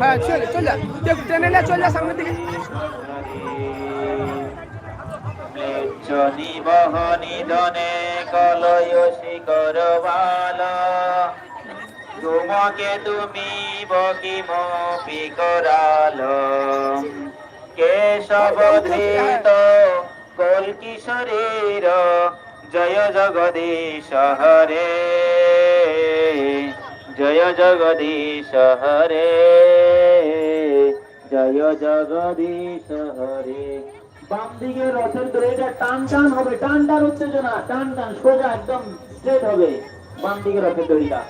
হ্যাঁ চল চল ট্রেনে নে চল সামনের দিকে। নিধনে কলয় শিকর বাল। তোমাকে তুমি বকি মপি করাল। কেশব ধৃত কলকি শরীর জয় জগদীশ হরে। জয় জগদীশ হরে। জয় জগদীশ হরে। বাম দিকে রথের দড়িটা টান টান হবে, টান টান উত্তেজনা, টান টান, সোজা একদম স্ট্রেট হবে বাম দিকে রথের দড়িটা।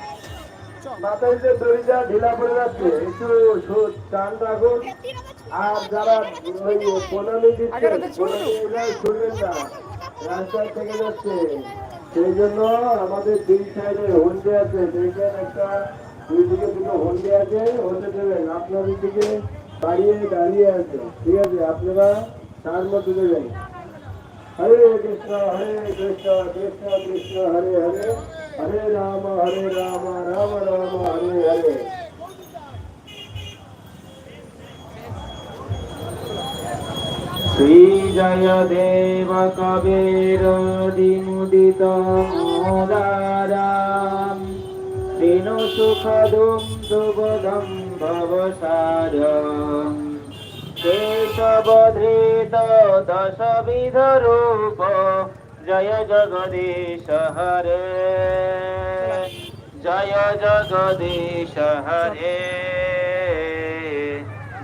মাথায় যে দড়িটা ঢিলা পড়ে যাচ্ছে, একটু টান রাখুন আর যারা ওই প্রণালী দিচ্ছে শুনবেন না। রাস্তায় থেকে যাচ্ছে। সেই জন্য আমাদের দুই সাইডে হন্ডে আছে। দেখবেন একটা দুই দিকে দুটো হন্ডে আছে। হতে দেবেন। আপনাদের দিকে দাঁড়িয়ে দাঁড়িয়ে আছে। ঠিক আছে? আপনারা তার মধ্যে দেবেন। হরে কৃষ্ণ হরে কৃষ্ণ কৃষ্ণ কৃষ্ণ হরে হরে। হরে রাম হরে রাম রাম রাম হরে হরে। শ্রী জয় দেব কবের দিমুদিত মোদারাম দিনু সুখদুম সুবদম ভবসারম কেশবধৃত দশবিধ রূপ জয় জগদীশ হরে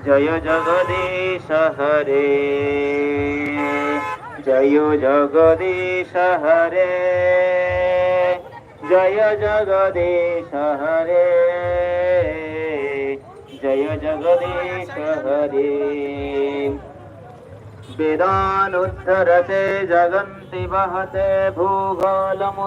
জয় জগদীশ হরে জয় জগদীশ হরে জয় জগদীশ হরে জয় জগদীশ হরে জয় জগদীশ হরে वेदानुद्धरते जगन्ति वहते भूगोलमुद्धिव्रते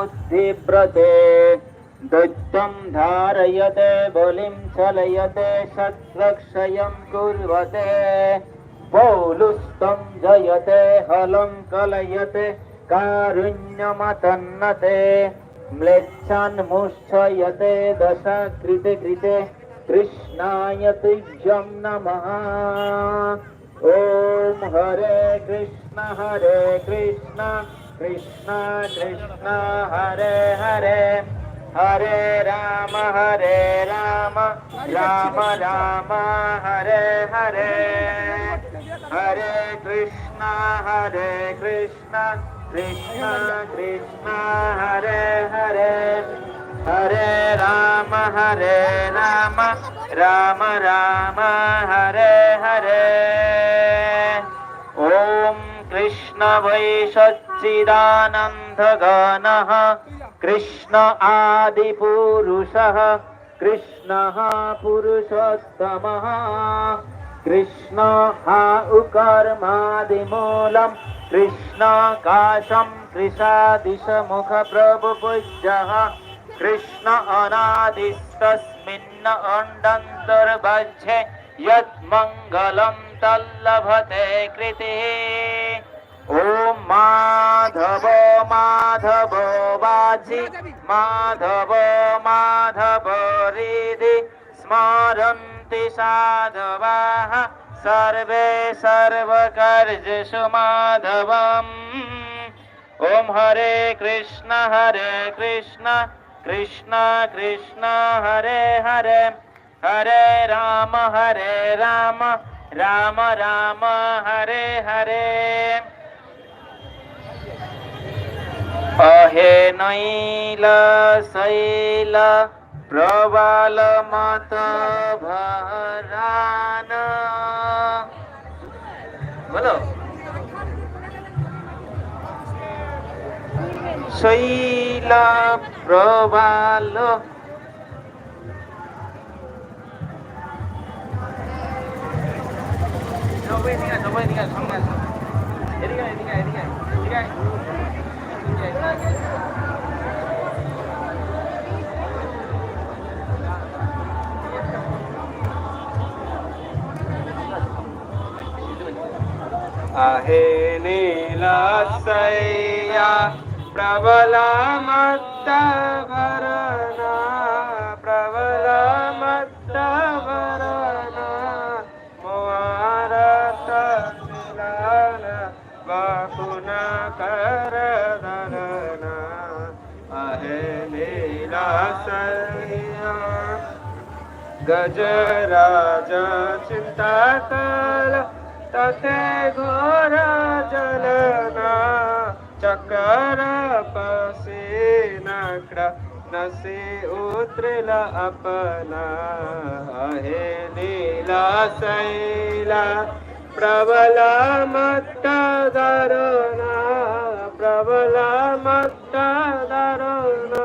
दैत्यं धारयते बलिं चलयते शत्रक्षयं कुर्वते पौलुस्तं जयते हलं कलयते कारुण्यमतन्नते म्लेच्छान् मुच्छयते दश कृते कृते कृष्णाय तुभ्यं नमः ॐ हरे कृष्ण हरे कृष्ण कृष्ण कृष्ण हरे हरे हरे राम हरे राम राम राम हरे हरे हरे कृष्ण हरे कृष्ण कृष्ण कृष्ण हरे हरे हरे राम हरे राम राम राम हरे हरे ॐ कृष्ण वै सच्चिदानन्दगणः कृष्ण आदिपुरुषः, कृष्णः पुरुषोत्तमः, कृष्ण हा उकर्मादिमूलं कृष्णाकाशं कृशादिशमुखप्रभुपूज्यः कृष्ण अनादिस्तस्मिन्न अण्डन्तर्बध्ये यन्मङ्गलं तल्लभते कृतिः। ॐ माधव মাধব বাজি মাধব। মাধব হৃদি স্মরন্তি সাধবাহ সর্বে সর্বকার্যেষু মাধবম। ওম হরে কৃষ্ণ হরে কৃষ্ণ কৃষ্ণ কৃষ্ণ হরে হরে হরে রাম হরে রাম রাম রাম হরে হরে। नैल शैल प्रबल मत भरान बोलो শৈল প্রবাল आहे नीला सैया प्रबला मत्त भरना। सैया चिंता चिंताकाल तथे घोर जलना चक्र पसे नकड़ा नसे उतरला अपना हे लीला सैला प्रबला मत्त धरुणा प्रबला मत्त धरुणा.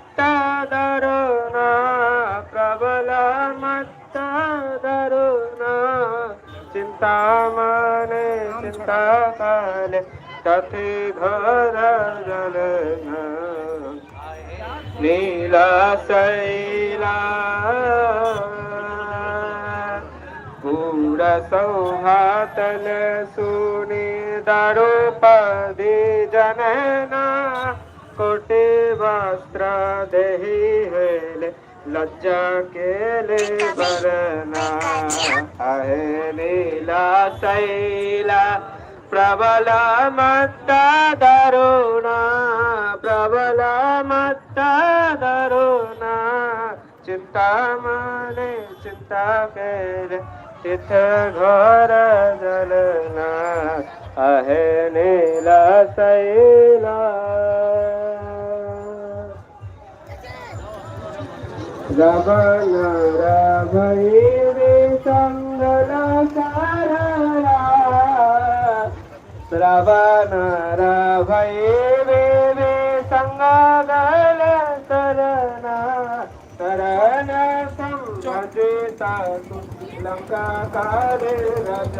जन नीला शैला पूर सौहात् सुनि दारुपदि जनना कोटि वस्त्र देहि लज् केल नीला सैला प्रबल मरो प्रबल मत्ता न चिंता माने चिंता जलना। आहे नीला सैला రమణ రమణి సంగల శ్రవణ రమణి సంగల శరణ శరణ సంజిత లంకా కారే రజ